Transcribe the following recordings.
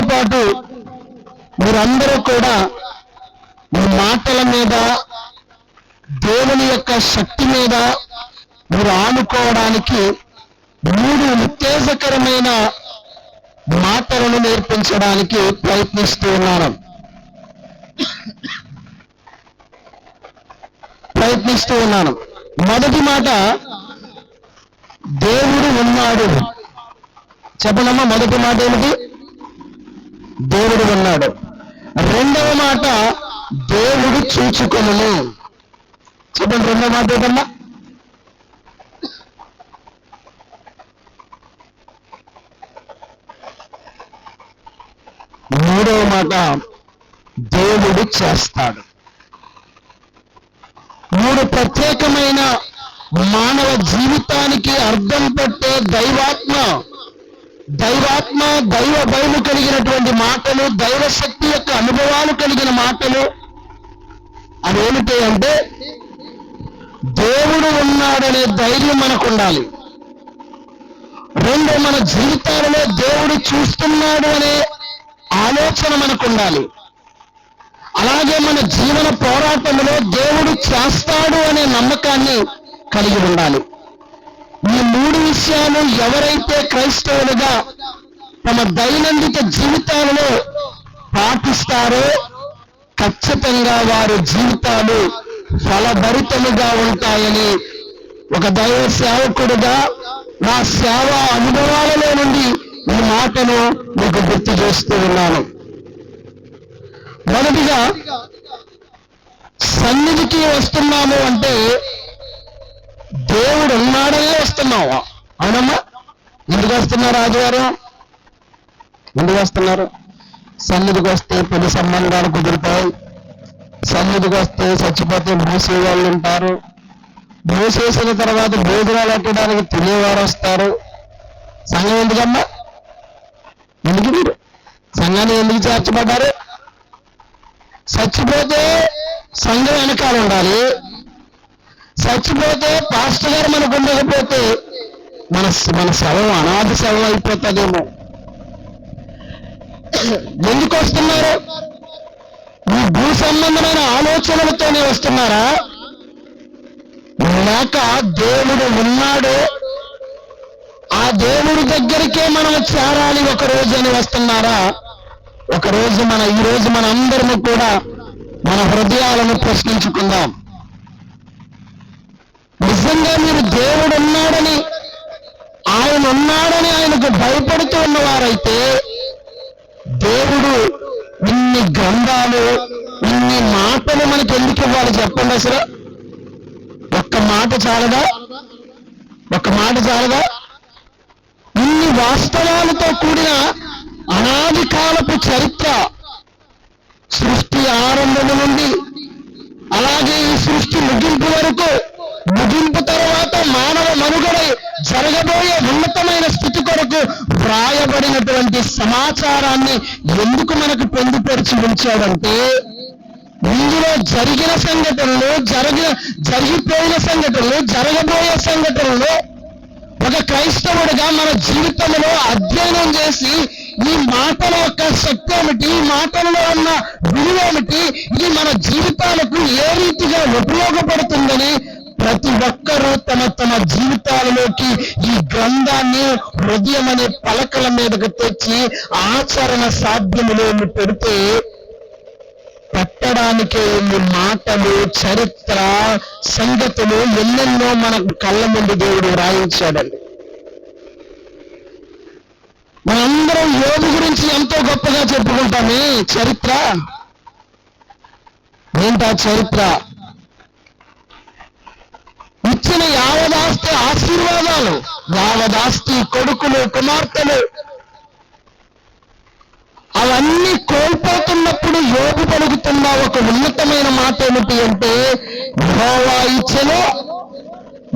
పాటు మీరందరూ కూడా మీ మాటల మీద దేవుని యొక్క శక్తి మీద మీరు ఆనుకోవడానికి మూడు ఉత్తేజకరమైన మాటలను నేర్పించడానికి ప్రయత్నిస్తూ ఉన్నాను. ప్రయత్నిస్తూ ఉన్నాను. మొదటి మాట దేవుడు ఉన్నాడు. చెప్పనమ్మా మొదటి మాట ఏమిటి? దేవుడు ఉన్నాడు రెండవ మాట దేవుడు చూచుకొనును చెప్పండి రెండవ మాట ఏంటమ్మా మూడవ మాట దేవుడు చేస్తాడు. మూడు ప్రత్యేకమైన మానవ జీవితానికి అర్థం పట్టే దైవాత్మ దైవాత్మ దైవ భయము కలిగినటువంటి మాటలు దైవ శక్తి యొక్క అనుభవాలు కలిగిన మాటలు. అవేమిటి అంటే దేవుడు ఉన్నాడనే ధైర్యం మనకు ఉండాలి రెండు మన జీవితాలలో దేవుడు చూస్తున్నాడు అనే ఆలోచన మనకు ఉండాలి అలాగే మన జీవన పోరాటంలో దేవుడు చేస్తాడు అనే నమ్మకాన్ని కలిగి ఉండాలి. ఈ మూడు విషయాలు ఎవరైతే క్రైస్తవులుగా తమ దైనందిక జీవితాలలో పాటిస్తారో ఖచ్చితంగా వారి జీవితాలు ఫలభరితముగా ఉంటాయని ఒక దైవ సేవకుడుగా నా సేవ అనుభవాలలో నుండి ఈ మాటను మీకు గుర్తు చేస్తూ ఉన్నాను. మొదటిగా సన్నిధికి వస్తున్నాము అంటే దేవుడు ఉన్నాడని వస్తున్నావు? అవునమ్మా. ఎందుకు వస్తున్నారు రాజుగారు. ఎందుకు వస్తున్నారు. సన్నిధికి వస్తే పెళ్ళి సంబంధాలు కుదురుతాయి. సన్నిధికి వస్తే చచ్చిపోతే భూసేవాళ్ళు ఉంటారు. భూసేసిన తర్వాత భోజనాలు పెట్టడానికి తినేవారు వస్తారు. సంఘం ఎందుకమ్మా? ఎందుకు మీరు? సంఘాన్ని ఎందుకు చేర్చబడ్డారు? చచ్చిపోతే సంఘం వెనకాల ఉండాలి. చచ్చిపోతే పాస్టర్ గారు మనకు ఉండకపోతే మన మన శవం అనాథ శవం అయిపోతుందేమో. ఎందుకు వస్తున్నారు? మీ భూ సంబంధమైన ఆలోచనలతోనే వస్తున్నారా? లేక దేవుడు ఉన్నాడు. ఆ దేవుడి దగ్గరికే మనం చేరాలి ఒక రోజు అని వస్తున్నారా? ఒక రోజు మన ఈ రోజు మన అందరము కూడా మన హృదయాలను ప్రశ్నించుకుందాం నిజంగా మీరు దేవుడు ఉన్నాడని ఆయన ఉన్నాడని ఆయనకు భయపడుతూ ఉన్నవారైతే దేవుడు ఇన్ని గ్రంథాలు ఇన్ని మాటలు మనకి ఎందుకు ఇవ్వాలి చెప్పండి అసలు? ఒక్క మాట చాలదా? ఒక్క మాట చాలదా? ఇన్ని వాస్తవాలతో కూడిన అనాది కాలపు చరిత్ర సృష్టి ఆరంభము నుండి అలాగే ఈ సృష్టి ముగింపు వరకు ముగింపు తర్వాత మానవ మనుగడ జరగబోయే ఉన్నతమైన స్థితి కొరకు వ్రాయబడినటువంటి సమాచారాన్ని ఎందుకు మనకు పొందుపరిచి ఉంచాడంటే ఇందులో జరిగిన సంఘటనలు జరిగిన జరిగిపోయిన సంఘటనలు జరగబోయే సంఘటనలు ఒక క్రైస్తవుడిగా మన జీవితంలో అధ్యయనం చేసి ఈ మాటల యొక్క శక్తి ఏమిటి ఈ మాటలలో ఉన్న విలువ ఏమిటి ఇది మన జీవితాలకు ఏ రీతిగా ఉపయోగపడుతుందని ప్రతి ఒక్కరూ తమ తమ జీవితాలలోకి ఈ గ్రంథాన్ని హృదయం అనే పలకల మీదకు తెచ్చి ఆచరణ సాధ్యములో పెడితే పెట్టడానికే ఎన్ని మాటలు చరిత్ర సంగతులు ఎన్నెన్నో మనకు కళ్ళ ముందు దేవుడు రాయించాడండి మనందరం యోగు గురించి ఎంతో గొప్పగా చెప్పుకుంటామే చరిత్ర? ఏంటా చరిత్ర? ఇచ్చిన యావదాస్తి ఆశీర్వాదాలు యావదాస్తి కొడుకులు కుమార్తెలు. అవన్నీ కోల్పోతున్నప్పుడు యోగు పలుకుతున్న ఒక ఉన్నతమైన మాట ఏమిటి అంటే యెహోవా ఇచ్చను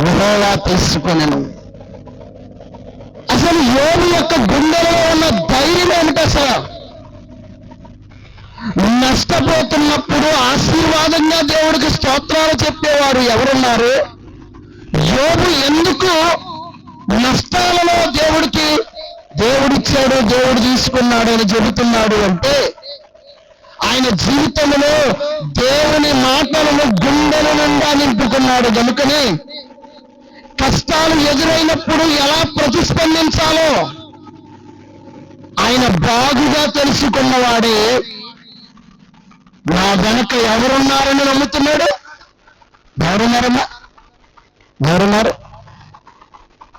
యెహోవా తీసుకునను. అసలు యోగు యొక్క గుండెలో ఉన్న ధైర్యం ఏమిటి అసలు? నష్టపోతున్నప్పుడు ఆశీర్వాదంగా దేవుడికి స్తోత్రాలు చెప్పేవారు ఎవరున్నారు? యోగు ఎందుకు నష్టాలలో దేవుడికి దేవుడిచ్చాడు దేవుడు తీసుకున్నాడు అని చెబుతున్నాడు అంటే ఆయన జీవితంలో దేవుని మాటలను గుండెల నిండా నింపుకున్నాడు. కనుకనే కష్టాలు ఎదురైనప్పుడు ఎలా ప్రతిస్పందించాలో ఆయన బాగుగా తెలుసుకున్నవాడే నా వెనక ఎవరున్నారని నమ్ముతున్నాడు? ఎవరున్నారమ్మా? ఎవరున్నారు?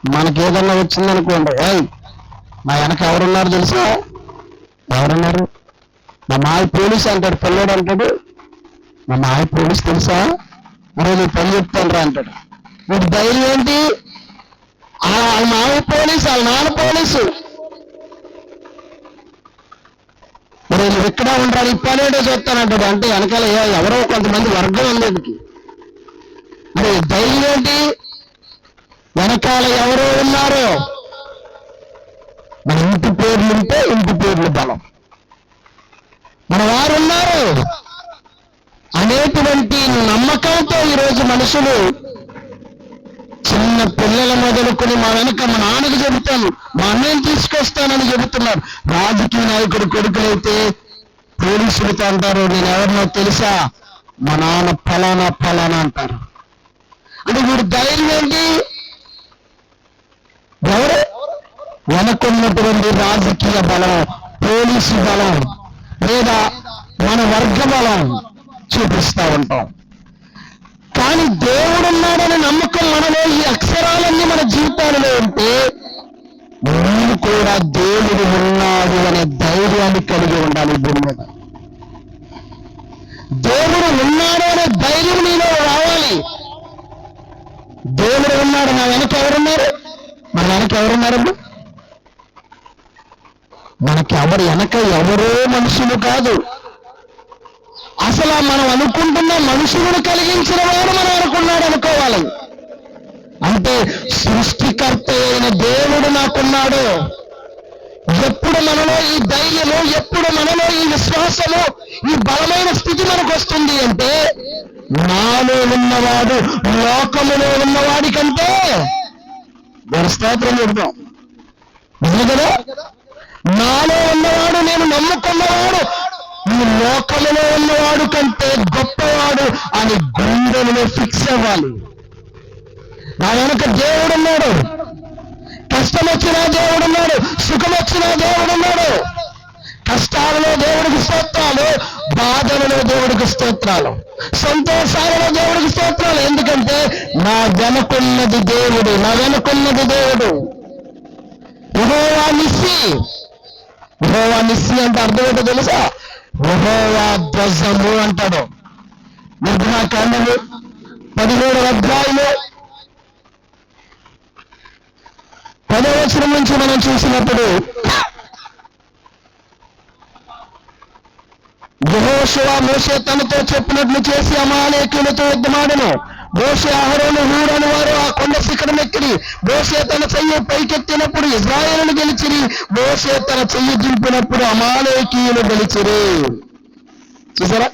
మనకి ఏదన్నా వచ్చిందనుకోండి. ఏయ్ మా వెనక ఎవరున్నారు తెలుసా? ఎవరున్నారు? మా మాయ పోలీస్ అంటాడు పిల్లడు అంటాడు. మా మాయ పోలీస్ తెలుసా? ఈరోజు పని చెప్తాను రా అంటాడు. వీటి ధైర్యం ఏంటి? వాళ్ళ మాయ పోలీసు వాళ్ళ నాన్న పోలీసు. ఈరోజు ఇక్కడ ఉండరా ఈ పనేటో చెప్తానంటాడు అంటే వెనకాల ఏ- ఎవరో కొంతమంది వర్గం ఉంది మరి ధైర్యం వెనకాల ఎవరో ఉన్నారు? మన ఇంటి పేర్లు ఉంటే ఇంటి పేర్లు బలం. మన వారు ఉన్నారు? అనేటువంటి నమ్మకంతో ఈరోజు మనుషులు చిన్న పిల్లల మొదలుకొని మా వెనక మా నాన్నకు చెబుతాను మా అన్నయ్యని తీసుకొస్తానని చెబుతున్నారు. రాజకీయ నాయకుడు కొడుకులైతే పోలీసులతో అంటారు నేను ఎవరినో తెలుసా? మా నాన్న ఫలానా ఫలానా అంటారు. అంటే వీడు ధైర్యం ఏంటి? ఎవరు? వెనకున్నటువంటి రాజకీయ బలం పోలీసు బలం లేదా మన వర్గ బలం చూపిస్తా ఉంటాం. కానీ దేవుడు ఉన్నాడనే నమ్మకం మనలో ఈ అక్షరాలన్నీ మన జీవితాలలో ఉంటే నేను కూడా దేవుడు ఉన్నాడు అనే ధైర్యాన్ని కలిగి ఉండాలి భూమి మీద. దేవుడు ఉన్నాడు అనే ధైర్యం నీలో రావాలి. దేవుడు ఉన్నాడు నా వెనక ఎవరు వెనక ఎవరున్నారమ్మా మనకి ఎవరు వెనక ఎవరో మనుషులు కాదు. అసలు మనం అనుకుంటున్న మనుషులను కలిగించిన వాడు మనం అనుకున్నాడు అనుకోవాలి. అంటే సృష్టికర్త అయిన దేవుడు నాకున్నాడు. ఎప్పుడు మనలో ఈ ధైర్యము ఎప్పుడు మనలో ఈ విశ్వాసము ఈ బలమైన స్థితి మనకు వస్తుంది అంటే నాలో ఉన్నవాడు లోకములో ఉన్నవాడి కంటే మన స్తోత్రం చెబుతాం నిజమే కదా? నాలో ఉన్నవాడు నేను నమ్ముకున్నవాడు ఈ లోకంలో ఉన్నవాడు కంటే గొప్పవాడు అని గుండెలలో ఫిక్స్ అవ్వాలి. నా వెనుక దేవుడున్నాడు. కష్టం వచ్చినా దేవుడున్నాడు. సుఖం వచ్చినా దేవుడున్నాడు. కష్టాలలో దేవుడికి స్తోత్రాలు బాధలలో దేవుడికి స్తోత్రాలు. సంతోషాలలో దేవుడికి స్తోత్రాలు. ఎందుకంటే నా వెనకున్నది దేవుడు నా వెనకున్నది దేవుడు. యెహోవా నిస్సి. యెహోవా నిస్సి అంటే అర్థం ఏంటో తెలుసా? యెహోవా ధ్వజము అంటాడు. నిర్గమాకాండము పదిహేడు అధ్యాయులు పదవచనం నుంచి మనం చూసినప్పుడు యెహోషువ మోషే తనతో చెప్పినట్లు చేసి అమాలేకులతో యుద్ధమాడను. మోషే అహరోను హూరని వారు ఆ కొండ శిఖరం ఎక్కిరి మోషే తన చెయ్యి పైకెత్తినప్పుడు ఇజ్రాయేలును గెలిచిరి. మోషే తన చెయ్యి దింపినప్పుడు అమాలేకీయులు గెలిచిరి. చూసారా?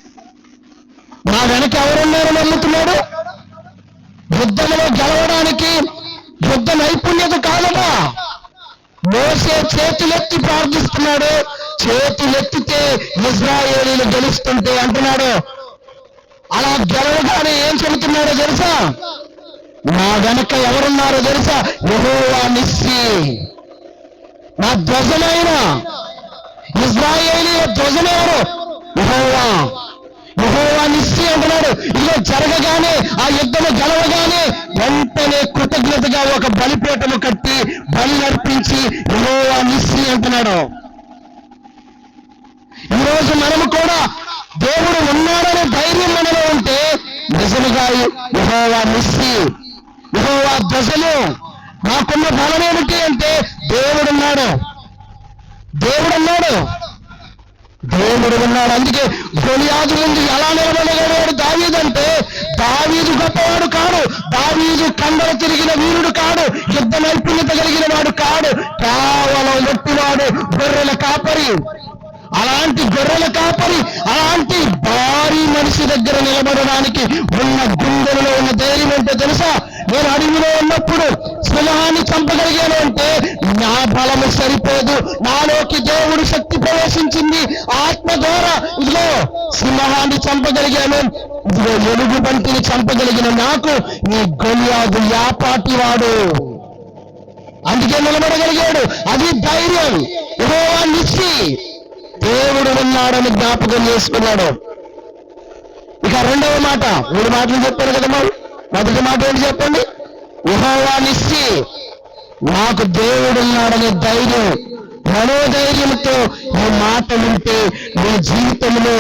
నా వెనక ఎవరున్నారు నమ్ముతున్నాడు? యుద్ధంలో గెలవడానికి యుద్ధ నైపుణ్యత కాదట మోసే చేతులెత్తి ప్రార్థిస్తున్నాడు. చేతులెత్తితే ఇజ్రాయేలీలు గెలుస్తుంటే అంటున్నాడు. అలా గెలవగానే ఏం చెబుతున్నాడో తెలుసా? నా వెనక ఎవరున్నారో తెలుసా? యహోవా నిస్సి. నా ధ్వజమైన ఇజ్రాయేలీల ధ్వజం ఎవరు? యహోవా. నిస్సి అంటున్నాడు. ఇదిగో జరగగానే ఆ యుద్ధము గెలవగానే వెంటనే కృతజ్ఞతగా ఒక బలిపీఠము కట్టి బలి నర్పించి యహోవా నిస్సి అంటున్నాడు. ఈరోజు మనము కూడా దేవుడు ఉన్నాడనే ధైర్యం మనలో ఉంటే నిజముగా యెహోవా నిస్సి యెహోవా ధ్వజము నాకున్న బలం ఏమిటి అంటే దేవుడున్నాడు. దేవుడున్నాడు. దేవుడు ఉన్నాడు. అందుకే గొలియాదు ముందు ఎలా నిలబడగలిగాడు దావీదు అంటే దావీదు గొప్పవాడు కాడు దావీదు కండలు తిరిగిన వీరుడు కాడు యుద్ధ నైపుణ్యత కలిగిన వాడు కాడు కేవలం ఎట్టివాడు గొర్రెల కాపరి. అలాంటి గొర్రెల కాపరి అలాంటి భారీ మనిషి దగ్గర నిలబడడానికి ఉన్న గుండెలలో ఉన్న ధైర్యం ఏంటో తెలుసా? నేను అడవిలో ఉన్నప్పుడు సింహాన్ని చంపగలిగాను అంటే నా బలము సరిపోదు. నాలోకి దేవుడు శక్తి ప్రవేశించింది. ఆత్మ ద్వారా ఇదిగో సింహాన్ని చంపగలిగాను. ఇదిగో ఎలుగు బంతిని చంపగలిగిన నాకు నీ గొలియాదు యాపాటి వాడు అందుకే నిలబడగలిగాడు. అది ధైర్యం. ఇదో నిశ్చి దేవుడు ఉన్నాడని జ్ఞాపకం చేసుకున్నాడు. ఇక రెండవ మాట మూడు మాటలు చెప్పారు కదా మరి. మొదటి మాట ఏంటి చెప్పండి? యెహోవా నిచ్చి నాకు దేవుడు ఉన్నాడనే ధైర్యం మనోధైర్యంతో ఈ మాట వింటే నీ జీవితంలో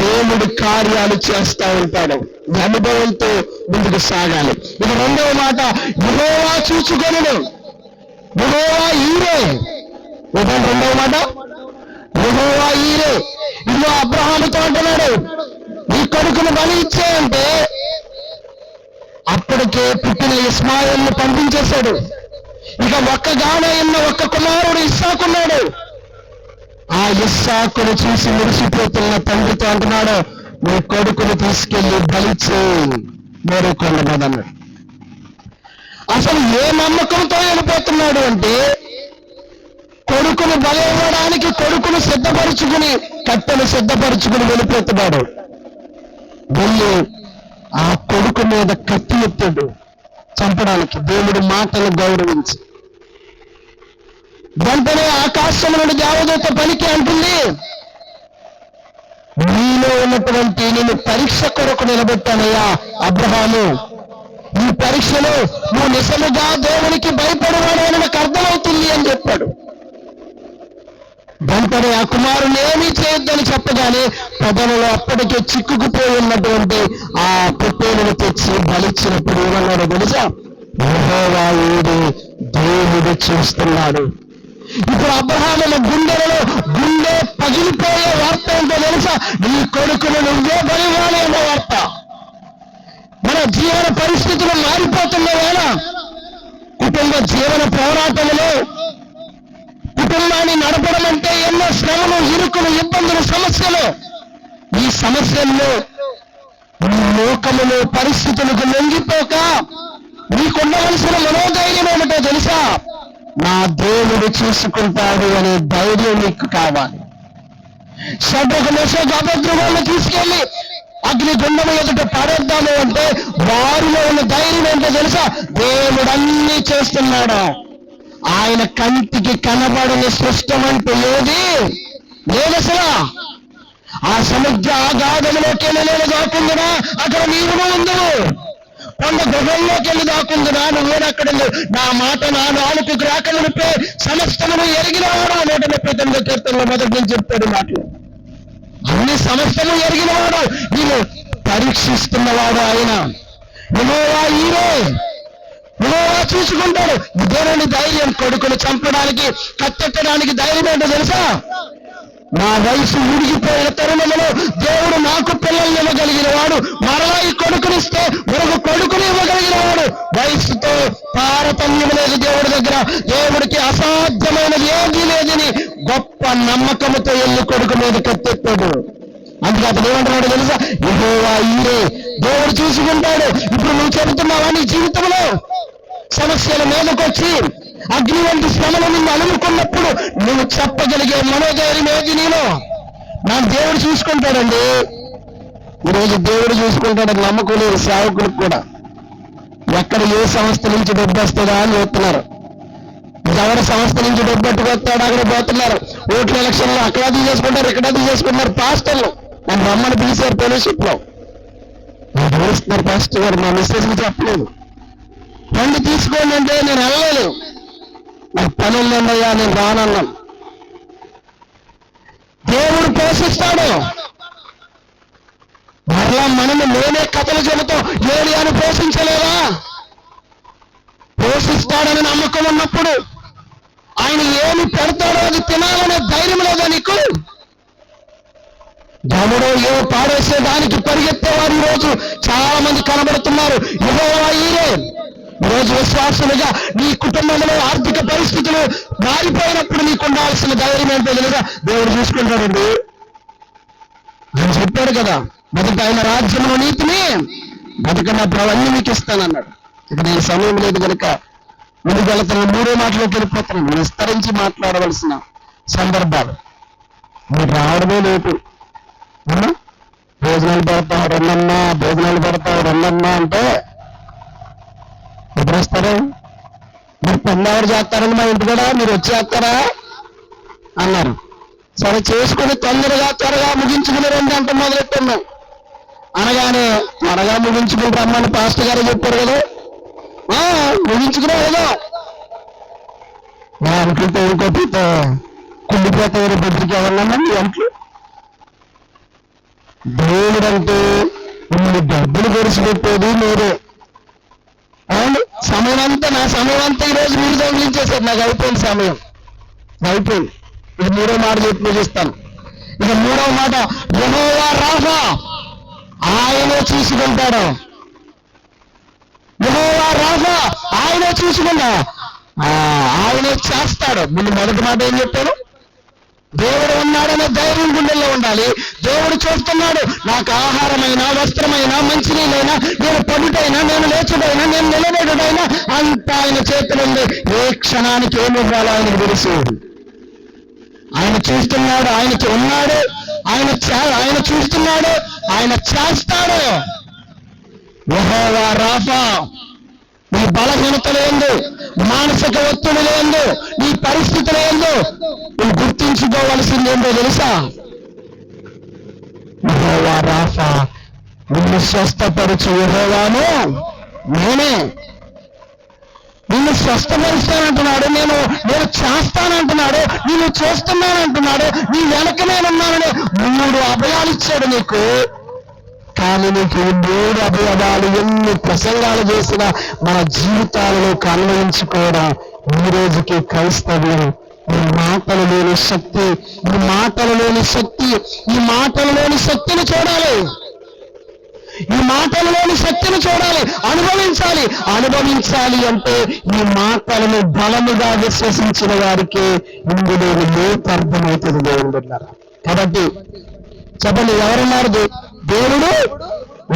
దేవుడు కార్యాలు చేస్తా ఉంటాడు ఈ అనుభవంతో ముందుకు సాగాలి. ఇక రెండవ మాట యెహోవా చూచుకొనడు యెహోవా ఈరే ఇదే రెండవ మాట. యెహోవా ఈరే. ఇదిగో అబ్రహాముతో అంటున్నాడు నీ కొడుకును బలి ఇచ్చేయంటే అప్పటికే పుట్టిన ఇస్మాయిల్ని పంపించేశాడు. ఇక ఒక్కగానే ఉన్న ఒక్క కుమారుడు ఇస్సాకున్నాడు ఆ ఇస్సాకును చూసి మురిసిపోతున్న తండ్రితో అంటున్నాడు నీ కొడుకును తీసుకెళ్ళి బలిచే మరో కొండ అసలు ఏ నమ్మకంతో వెళ్ళిపోతున్నాడు అంటే కొడుకును బలి ఇవ్వడానికి కొడుకును సిద్ధపరుచుకుని కట్టెను సిద్ధపరుచుకుని వెళ్ళిపోతున్నాడు వెళ్ళి ఆ కొడుకు మీద కత్తి ఎత్తాడు. చంపడానికి దేవుడి మాటలు గౌరవించి. వెంటనే ఆకాశం నుండి దేవదూత పలికి అంటుంది నీలో ఉన్నటువంటి నేను పరీక్ష కొరకు నిలబెట్టానయ్యా అబ్రహాము. ఈ పరీక్షలో నువ్వు నిజముగా దేవునికి భయపడవాడు అని నాకు అర్థమవుతుంది అని చెప్పాడు. భయపడే ఆ కుమారుని ఏమీ చేయొద్దని చెప్పగానే ప్రజలలో అప్పటికే చిక్కుకుపోయి ఉన్నటువంటి ఆ పుట్టేలను తెచ్చి బలిచ్చినప్పుడు ఏమన్నాడు తెలుసా? యెహోవా దేవుడు చూస్తున్నాడు. ఇప్పుడు అబ్రహాముల గుండెలలో గుండె పగిలిపోయే వార్త ఏంటో తెలుసా? నీ కొడుకును నువ్వే బలివ్వాలి అన్న వార్త. మన జీవన పరిస్థితులు మారిపోతున్న వేళ కుటుంబ జీవన పోరాటంలో కుటుంబాన్ని నడపడం అంటే ఎన్నో శ్రమలు ఇరుకులు ఇబ్బందులు సమస్యలు. ఈ సమస్యల్లో లోకములో పరిస్థితులకు లొంగిపోక నీకుండవలసిన మనోధైర్యం ఏమిటో తెలుసా? నా దేవుడు చూసుకుంటాడు అనే ధైర్యం నీకు కావాలి. షడ్రకు మెషకు అభద్రవాళ్ళు తీసుకెళ్ళి అగ్ని గుండము ఎదుట పడేద్దాము అంటే వారిలో ఉన్న ధైర్యం ఏంటో తెలుసా? దేవుడు అన్ని చేస్తున్నాడు? ఆయన కంటికి కనబడని సృష్టం అంటూ ఏది? లేదు ఆ సముద్ర ఆగాధంలోకి వెళ్ళి నేను దాకుందినా అక్కడ నీవును ఉందువు కొండ గుహల్లోకి వెళ్ళి దాకుందినా నువ్వేనా అక్కడ నా మాట నా నాలుగు రాకనుడిపే సమస్తమును ఎరిగిన వాడు నూట ముప్పై తొమ్మిది కీర్తనలో మొదటి నుంచి చెప్తాడు మాటలు. అన్ని సమస్తము ఎరిగినవాడు నేను పరీక్షిస్తున్నవాడు ఆయన. యెహోవా ఈరే యెహోవా చూసుకుంటాడు. దేవుని ధైర్యం కొడుకును చంపడానికి కత్తెట్టడానికి ధైర్యం ఏంటో తెలుసా? నా వయసు ఉడిగిపోయిన తరుణంలో దేవుడు నాకు పిల్లల్ని ఇవ్వగలిగిన వాడు మరలా ఈ కొడుకునిస్తే మరొక కొడుకుని ఇవ్వగలిగిన వాడు వయసుతో తారతమ్యం లేదు దేవుడి దగ్గర. దేవుడికి అసాధ్యమైనది ఏది లేదని గొప్ప నమ్మకంతో ఎల్లు కొడుకు మీద కత్తెత్తాడు అందుకే అతను ఏమంటున్నాడు తెలుసా? యెహోవా ఈరే దేవుడు చూసుకుంటాడు. ఇప్పుడు నువ్వు చెబుతున్నావా నీ జీవితంలో? సమస్యల మీదకొచ్చి అగ్ని వంటి శ్రమలు నిన్ను అనుకున్నప్పుడు నువ్వు చెప్పగలిగే మనోధైర్యం ఏది నేను నా దేవుడు చూసుకుంటాడండి. ఈరోజు దేవుడు చూసుకుంటాడని నమ్మకం లేదు సేవకులకు కూడా. ఎక్కడ ఏ సంస్థ నుంచి డబ్బు వస్తుందా అని చూస్తున్నారు. ఎవరి సంస్థ నుంచి డబ్బు పట్టుకొస్తాడు అక్కడ పోతున్నారు. ఓట్ల ఎలక్షన్లో అక్కడ తీసేసుకుంటారు ఇక్కడ తీసేసుకుంటారు పాస్టర్లు. నన్ను రమ్మని పిలిచారు ఫెలోషిప్లో పిలుస్తున్నారు పాస్టర్ గారు మా మెసేజ్ చెప్పలేదు. రండి తీసుకోండి అంటే నేను వెళ్ళలేదు. నాకు పనులు ఉన్నాయా? నేను రానన్నాను. దేవుడు పోషిస్తాడు. మరలా మనము నేనే కథలు చెబుతాం ఏలియాను పోషించలేదా? పోషిస్తాడని నమ్మకం ఉన్నప్పుడు ఆయన ఏమి పెడతాడో అది తినాలనే ధైర్యం లేదా నీకు? గమడో ఏ పాడేసే దానికి పరిగెత్తేవారు ఈ రోజు చాలా మంది కనబడుతున్నారు. యెహోవా ఈరే ఈరోజు విశ్వాసులుగా నీ కుటుంబంలో ఆర్థిక పరిస్థితులు మారిపోయినప్పుడు నీకు ఉండాల్సిన ధైర్యం ఏంటో తెలుసా? దేవుడు చూసుకుంటాడండి. ఆయన చెప్పాడు కదా మొదట ఆయన రాజ్యంలో నీతిని బతుకున్నప్పుడు అవన్నీ మీకు ఇస్తానన్నాడు. ఇక నేను సమయం లేదు కనుక ముందుకు వెళ్తున్న మూడే మాటలోకి వెళ్ళిపోతున్నాను విస్తరించి మాట్లాడవలసిన సందర్భాలు. మీరు రావడమే లేదు. భోజనాలు పెడతాం రెండమ్మా భోజనాలు పెడతాం రెండమ్మా అంటే ఎప్పుడు వస్తారు మీరు పని ఎవరు చేస్తారని మా ఇంటి కూడా మీరు వచ్చేస్తారా? అన్నారు. సరే చేసుకుని తొందరగా త్వరగా ముగించుకుని రండి అంటే మొదలెట్టున్నాం. అనగానే త్వరగా ముగించుకుని రమ్మని పాస్టర్ గారు చెప్పారు కదా. ఆ, ముగించుకునే కదా నా అనుకుంటే ఇంకోటితో కుళ్ళిపోతారు బతికి ఎవరన్నా అంట్లు దేవుడు అంటే మిమ్మల్ని డబ్బులు తెరిచి పెట్టేది మీరే. అవును? సమయం అంతా నా సమయం అంతా ఈ రోజు మీరు దొంగిలించేశారు నాకు అయిపోయింది సమయం. అయిపోయింది. ఇక మూడో మాట చెప్పి ముగిస్తాను. ఇక మూడో మాట యహోవా రాఫా ఆయనే చూసుకుంటాడు. యహోవా రాఫా ఆయనే చూసుకున్నా ఆయన ఆయనే చేస్తాడు. ముందు మొదటి మాట ఏం చెప్పాను దేవుడు ఉన్నాడనే ధైర్యం గుండెల్లో ఉండాలి. దేవుడు చూస్తున్నాడు నాకు ఆహారమైన వస్త్రమైన మంచినీళ్ళైనా నేను పడుటైనా నేను లేచుడైనా నేను నిలబడుడైనా అంత ఆయన చేతులు ఉంది. ఏ క్షణానికి ఏమి ఇవ్వాలో ఆయన తెలుసు. ఆయన చూస్తున్నాడు ఆయన ఉన్నాడు ఆయన ఆయన చూస్తున్నాడు ఆయన చేస్తాడు. రాఫా. నీ బలహీనత లేదు మానసిక ఒత్తిడి లేదు నీ పరిస్థితి లేదు నువ్వు గుర్తించుకోవలసింది ఏందో తెలుసా? యెహోవా రాఫా నిన్ను స్వస్థపరచు యెహోవాను నేనే. నిన్ను స్వస్థపరుస్తానంటున్నాడు నేను నేను చేస్తానంటున్నాడు నిన్ను చూస్తున్నానంటున్నాడు నీ వెనక నేనున్నానని మూడు అభయాలు ఇచ్చాడు నీకు. కానీ నీకు మూడు అభయవాలు ఎన్ని ప్రసంగాలు చేసినా మన జీవితాలలో అన్వయించుకోవడం ఈ రోజుకి క్రైస్తవ్యం ఈ మాటలు లేని శక్తి ఈ మాటలు లేని శక్తి ఈ మాటలు లేని శక్తిని చూడాలి. ఈ మాటలలోని శక్తిని చూడాలి. అనుభవించాలి. అనుభవించాలి అంటే ఈ మాటలను బలముగా విశ్వసించిన వారికి ఇందులో లోతు అర్థమవుతుంది దేవుడు కాబట్టి చెప్పండి ఎవరున్నారు? దే- దేవుడు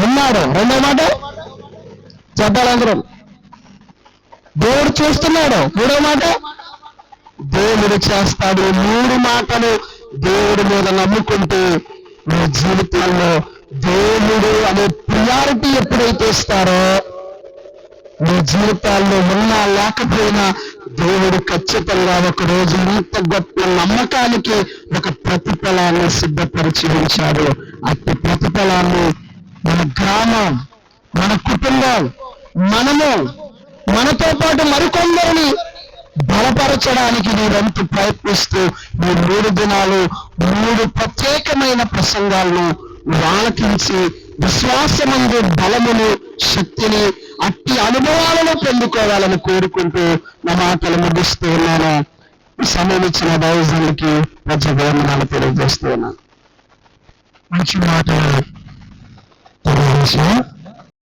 ఉన్నాడు. రెండో మాట చెప్పాలందరం. దేవుడు చూస్తున్నాడు. మూడో మాట దేవుడు చేస్తాడు. మూడు మాటలు దేవుడి మీద నమ్ముకుంటే మీ జీవితంలో దేవుడు అనే ప్రియారిటీ ఎప్పుడైతే ఇస్తారో మీ జీవితాల్లో ఉన్నా లేకపోయినా దేవుడు ఖచ్చితంగా ఒక రోజు ఇంత గొప్ప నమ్మకానికి ఒక ప్రతిఫలాన్ని సిద్ధపరిచి ఉంచాడు. అట్టి ప్రతిఫలాన్ని మన గ్రామం మన కుటుంబం మనము మనతో పాటు మరికొందరిని బలపరచడానికి మీరంతా ప్రయత్నిస్తూ ఈ మూడు దినాలు మూడు ప్రత్యేకమైన ప్రసంగాలను ఆలకించి విశ్వాసమందు బలమును శక్తిని అట్టి అనుభవాలను పొందుకోవాలని కోరుకుంటూ నా మాటలు ముగిస్తూ ఉన్నాను సమయం ఇచ్చిన దైవజనులకి ప్రజాగమనాలు తెలియజేస్తూ ఉన్నాను మంచి మాటలు తెలియజేసిన